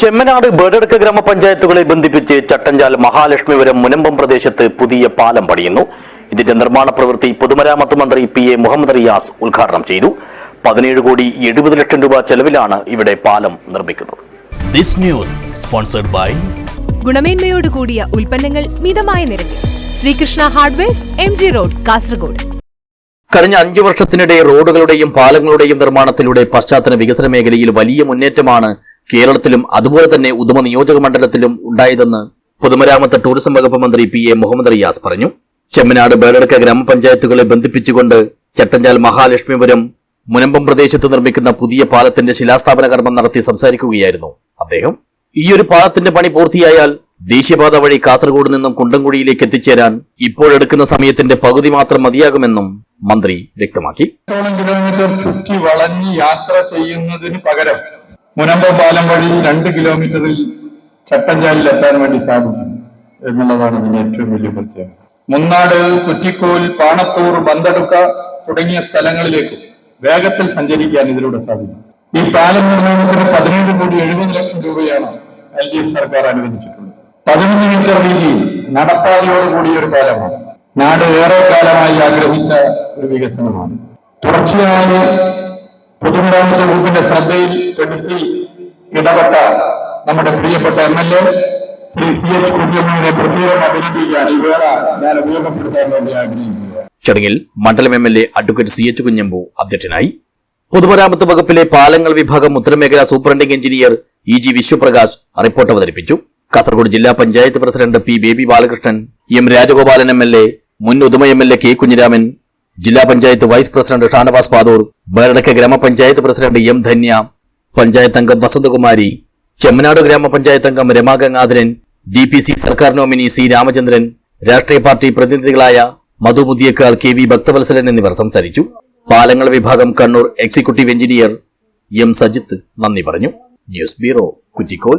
ചെമ്മനാട് ബേഡെടുക്ക ഗ്രാമപഞ്ചായത്തുകളെ ബന്ധിപ്പിച്ച് ചട്ടഞ്ചാൽ മഹാലക്ഷ്മിപുരം മുനമ്പം പ്രദേശത്ത് പുതിയ പാലം പണിയുന്നു. ഇതിന്റെ നിർമ്മാണ പ്രവൃത്തി പൊതുമരാമത്ത് മന്ത്രി പി എ മുഹമ്മദ് റിയാസ് ഉദ്ഘാടനം ചെയ്തു. പതിനേഴ് കോടി എഴുപത് ലക്ഷം രൂപ ചെലവിലാണ് ഇവിടെ പാലം നിർമ്മിക്കുന്നത്. ദിസ് ന്യൂസ് സ്പോൺസർഡ് ബൈ ഗുണമേന്മയോട് കൂടിയ ഉൽപ്പന്നങ്ങൾ മിതമായ നിരക്കിൽ. Srikrishna hardwares M G road Kasaragod. കഴിഞ്ഞ അഞ്ചു വർഷത്തിനിടെ റോഡുകളുടെയും പാലങ്ങളുടെയും നിർമ്മാണത്തിലൂടെ പശ്ചാത്തല വികസന മേഖലയിൽ വലിയ മുന്നേറ്റമാണ് കേരളത്തിലും അതുപോലെ തന്നെ ഉദുമ നിയോജക മണ്ഡലത്തിലും ഉണ്ടായതെന്ന് പൊതുമരാമത്ത് ടൂറിസം വകുപ്പ് മന്ത്രി പി എ മുഹമ്മദ് റിയാസ് പറഞ്ഞു. ചെമ്മനാട് ബേഡെടുക്ക ഗ്രാമപഞ്ചായത്തുകളെ ബന്ധിപ്പിച്ചുകൊണ്ട് ചട്ടഞ്ചാൽ മഹാലക്ഷ്മിപുരം മുനമ്പം പ്രദേശത്ത് നിർമ്മിക്കുന്ന പുതിയ പാലത്തിന്റെ ശിലാസ്ഥാപന കർമ്മം നടത്തി സംസാരിക്കുകയായിരുന്നു അദ്ദേഹം. ഈ ഒരു പാലത്തിന്റെ പണി പൂർത്തിയായാൽ ദേശീയപാത വഴി കാസർഗോഡ് നിന്നും കുണ്ടംകുഴിയിലേക്ക് എത്തിച്ചേരാൻ ഇപ്പോഴെടുക്കുന്ന സമയത്തിന്റെ പകുതി മാത്രം മതിയാകുമെന്നും മന്ത്രി വ്യക്തമാക്കി. കിലോമീറ്റർ ചുറ്റി വളഞ്ഞ് യാത്ര ചെയ്യുന്നതിന് പകരം മുനമ്പം പാലം വഴി രണ്ട് കിലോമീറ്ററിൽ ചട്ടഞ്ചാലിൽ എത്താൻ വേണ്ടി സാധിക്കും. എന്നുള്ളതാണ് ഇതിന്റെ ഏറ്റവും വലിയ പ്രത്യേകത. മുന്നാട് കുറ്റിക്കോൽ പാണത്തൂർ ബന്തടുക്ക തുടങ്ങിയ സ്ഥലങ്ങളിലേക്ക് വേഗത്തിൽ സഞ്ചരിക്കാൻ ഇതിലൂടെ സാധിക്കും. ഈ പാലം നിർമ്മാണത്തിന് പതിനേഴ് കോടി എഴുപത് ലക്ഷം രൂപയാണ് എൽ ഡി എഫ് സർക്കാർ അനുവദിച്ചിട്ടുള്ളത്. പതിനൊന്ന് മീറ്റർ വീതിയിൽ നടപ്പാതയോടുകൂടിയ ഒരു പാലമാണ്. നാട് ഏറെ കാലമായി ആഗ്രഹിച്ച ഒരു വികസനമാണ്. തുടർച്ചയായി പൊതുമരാമത്ത് വകുപ്പിന്റെ ശ്രദ്ധയിൽ പെടുത്തി ഇടപെട്ട നമ്മുടെ പ്രിയപ്പെട്ട M L A Shri C H കുഞ്ഞമ്മയെ പ്രത്യേകം അഭിനന്ദിക്കാൻ ഈ വേള ഞാൻ ഉപയോഗപ്പെടുത്താൻ വേണ്ടി ആഗ്രഹിക്കുക ചടങ്ങിൽ മണ്ഡലം M L A advocate C H Kunhambu അധ്യക്ഷനായി. പൊതുമരാമത്ത് വകുപ്പിലെ പാലങ്ങൾ വിഭാഗം ഉത്തരമേഖല superintending engineer E G Vishwaprakash report അവതരിപ്പിച്ചു. കാസർഗോഡ് ജില്ലാ panchayat president P Baby Balakrishnan M Rajagopalan M L A മുൻ Uduma M L A K Kunhiraman ജില്ലാ പഞ്ചായത്ത് വൈസ് പ്രസിഡന്റ് ഷാനവാസ് പാദൂർ വേറടക്ക ഗ്രാമപഞ്ചായത്ത് പ്രസിഡന്റ് എം ധന്യ പഞ്ചായത്ത് അംഗം വസന്തകുമാരി ചെമ്മനാട് ഗ്രാമപഞ്ചായത്ത് അംഗം Rama Gangadharan D P C സർക്കാർ നോമിനി സി രാമചന്ദ്രൻ രാഷ്ട്രീയ പാർട്ടി പ്രതിനിധികളായ മധു മുതിയക്കാൾ കെ വി ഭക്തവത്സരൻ എന്നിവർ സംസാരിച്ചു. പാലങ്ങൾ വിഭാഗം Kannur executive engineer M Sajith നന്ദി പറഞ്ഞു. News bureau Kuttikol.